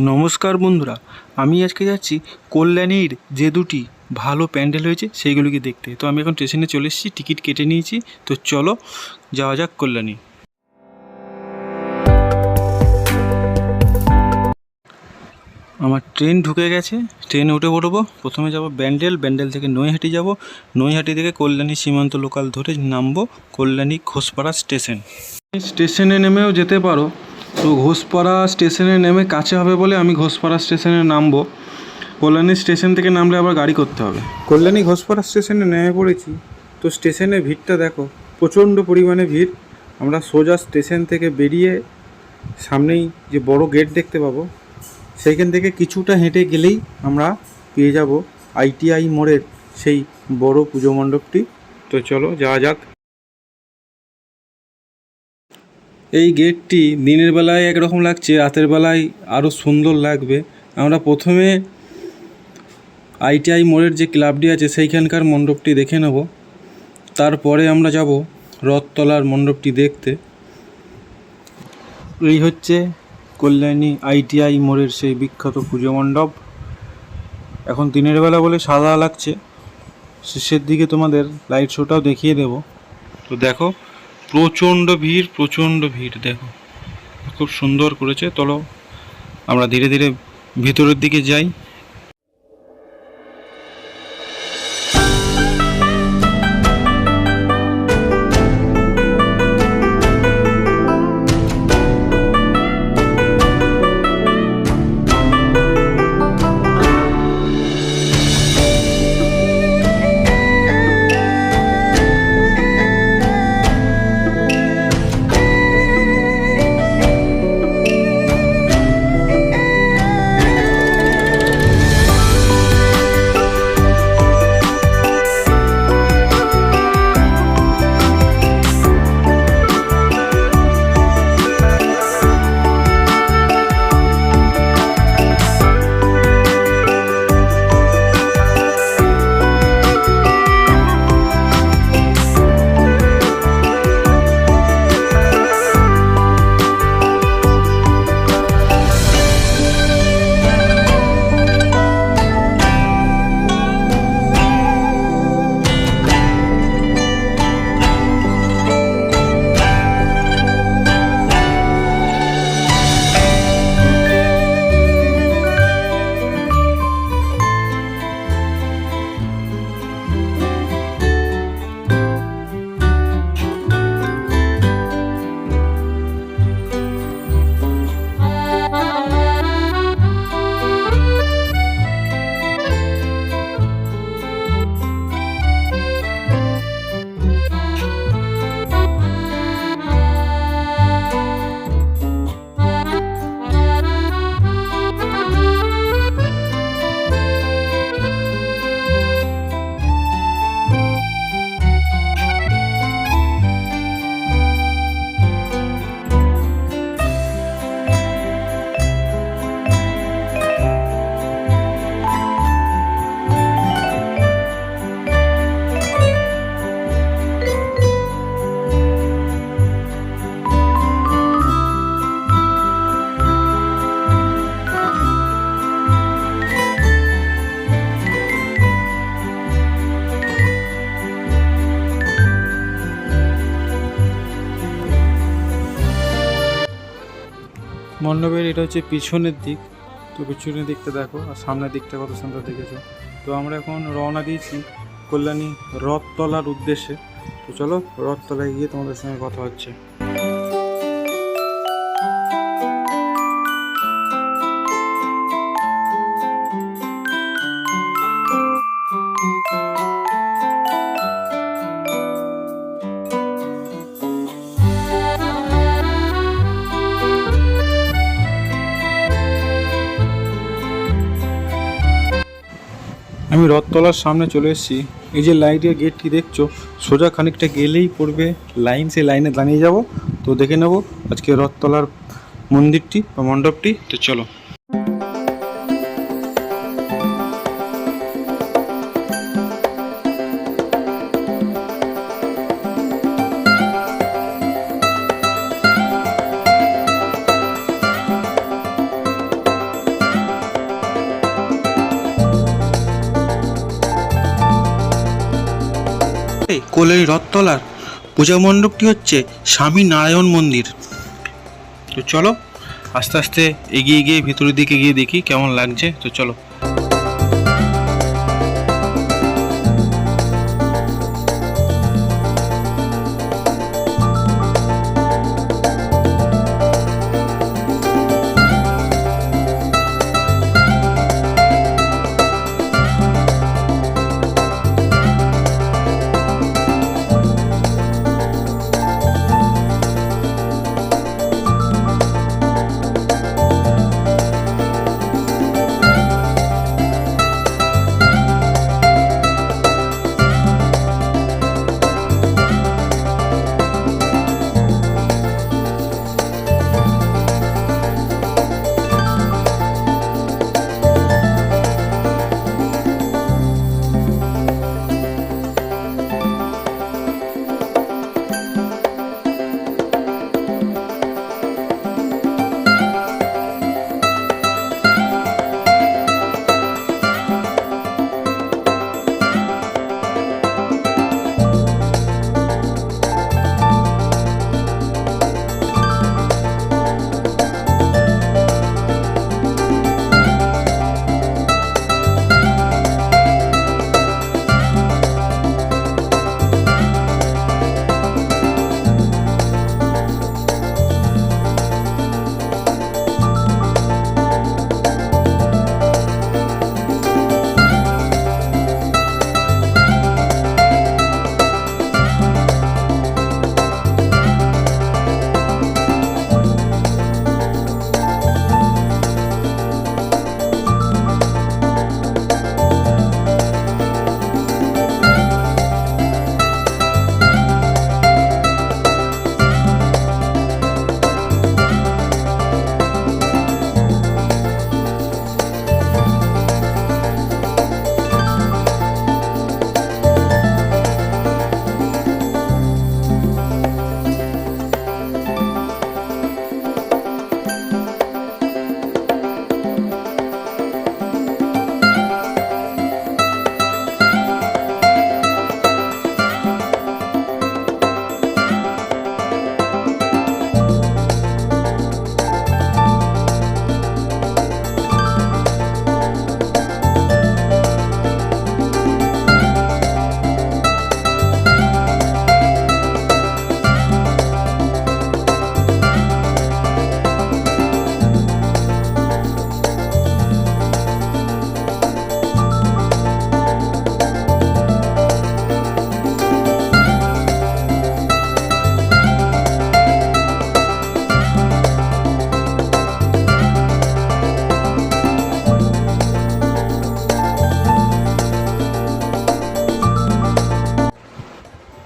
নমস্কার বন্ধুরা, আমি আজকে যাচ্ছি কল্যাণীর যে দুটি ভালো প্যান্ডেল হয়েছে সেইগুলিকে দেখতে। তো আমি এখন স্টেশনে চলে এসেছি, টিকিট কেটে নিয়েছি। তো চলো, যাওয়া যাক কল্যাণী। আমার ট্রেন ঢুকে গেছে, ট্রেনে উঠে পড়ব। প্রথমে যাব ব্যান্ডেল ব্যান্ডেল থেকে নৈহাটি যাব। নৈহাটি থেকে কল্যাণী সীমান্ত লোকাল ধরে নামবো, কল্যাণী ঘোষপাড়া স্টেশন। স্টেশনে নেমেও যেতে পারো তো ঘোষপাড়া স্টেশনে নেমে কাছে হবে বলে আমি ঘোষপাড়া স্টেশনে নামবো। কল্যাণী স্টেশন থেকে নামলে আবার গাড়ি করতে হবে। কল্যাণী ঘোষপাড়া স্টেশনে নেমে পড়েছি। তো স্টেশনে ভিড়টা দেখো, প্রচণ্ড পরিমাণে ভিড়। আমরা সোজা স্টেশন থেকে বেরিয়ে সামনেই যে বড় গেট দেখতে পাবো, সেইখান থেকে কিছুটা হেঁটে গেলেই আমরা পেয়ে যাব আইটিআই মোড়ের সেই বড় পুজো মণ্ডপটি। তো চলো যাওয়া যাক। এই গেটটি দিনের বেলায় একরকম লাগছে, রাতের বেলায় আরও সুন্দর লাগবে। আমরা প্রথমে আইটিআই মোড়ের যে ক্লাবটি আছে, সেইখানকার মণ্ডপটি দেখে নেব। তারপরে আমরা যাব রথতলার মণ্ডপটি দেখতে। এই হচ্ছে কল্যাণী আইটিআই মোড়ের সেই বিখ্যাত পুজো মণ্ডপ। এখন দিনের বেলা বলে সাদা লাগছে। শেষের দিকে তোমাদের লাইট শোটাও দেখিয়ে দেব। তো দেখো প্রচণ্ড ভিড় প্রচণ্ড ভিড়, দেখো। খুব সুন্দর করেছে, চলো আমরা ধীরে ধীরে ভিতরের দিকে যাই। মণ্ডপের এটা হচ্ছে পিছনের দিক। তো পিছনের দিকটা দেখো, আর সামনের দিকটা কত সুন্দর দেখেছ। তো আমরা এখন রওনা দিয়েছি কল্যাণী রথতলার উদ্দেশ্যে। তো চলো রথতলায় গিয়ে তোমাদের সঙ্গে কথা হচ্ছে। আমি রথতলার সামনে চলে এসেছি। এই যে লাইটের গেটটি দেখছ, সোজা খানিকটা গেলেই পড়বে লাইন সেই লাইনে দাঁড়িয়ে যাব। তো দেখে নেব আজকে রথতলার মন্দিরটি বা মণ্ডপটি। তো চলো। কল্যাণী রথতলার। পূজা মণ্ডপটি হচ্ছে স্বামী নারায়ণ মন্দির। তো চলো, আস্তে আস্তে এগিয়ে গিয়ে ভিতরের দিকে গিয়ে দেখি কেমন লাগছে। তো চলো।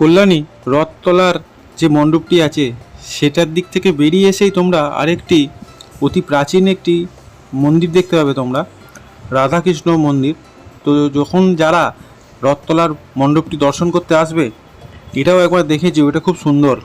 কল্যাণী, রথতলার যে মণ্ডপটি আছে, সেটার দিক থেকে বেরিয়ে এসেই তোমরা আরেকটি অতি প্রাচীন একটি মন্দির দেখতে পাবে তোমরা, রাধাকৃষ্ণ মন্দির। তো যখন যারা রথতলার মণ্ডপটি দর্শন করতে আসবে, এটাও একবার দেখেছি, ওটা খুব সুন্দর।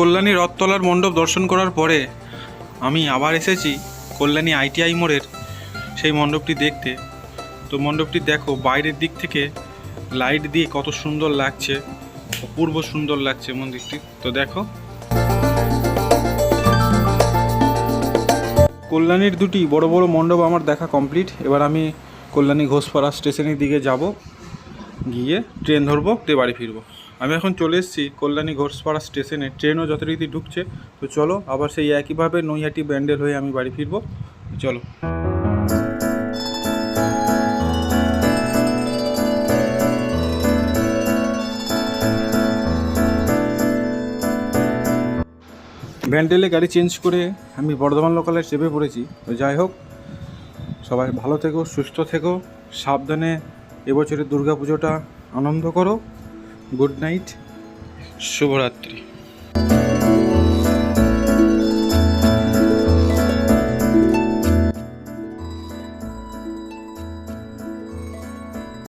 কল্যাণী রথতলার মণ্ডপ দর্শন করার পরে আমি আবার এসেছি কল্যাণী আইটিআই মোড়ের সেই মণ্ডপটি দেখতে। তো মণ্ডপটি দেখো, বাইরের দিক থেকে লাইট দিয়ে কত সুন্দর লাগছে, অপূর্ব সুন্দর লাগছে মন্দিরটি। তো দেখো। কল্যাণীর দুটি বড় বড় মণ্ডপ আমার দেখা কমপ্লিট এবার আমি কল্যাণী ঘোষপাড়া স্টেশনের দিকে যাব, গিয়ে ট্রেন ধরবো দিয়ে বাড়ি ফিরবো। আমি এখন চলে এসেছি কল্যাণী ঘোষপাড়া স্টেশনে। ট্রেনও যথারীতি ঢুকছে। তো চলো, আবার সেই একইভাবে নৈহাটি ব্যান্ডেল হয়ে আমি বাড়ি ফিরবো। চলো। ব্যান্ডেলে গাড়ি চেঞ্জ করে আমি বর্ধমান লোকালে চেপে পড়েছি। তো যাই হোক, সবাই ভালো থেকো, সুস্থ থেকো, সাবধানে এবছরের পুজোটা আনন্দ করো। Good night. শুভরাত্রি।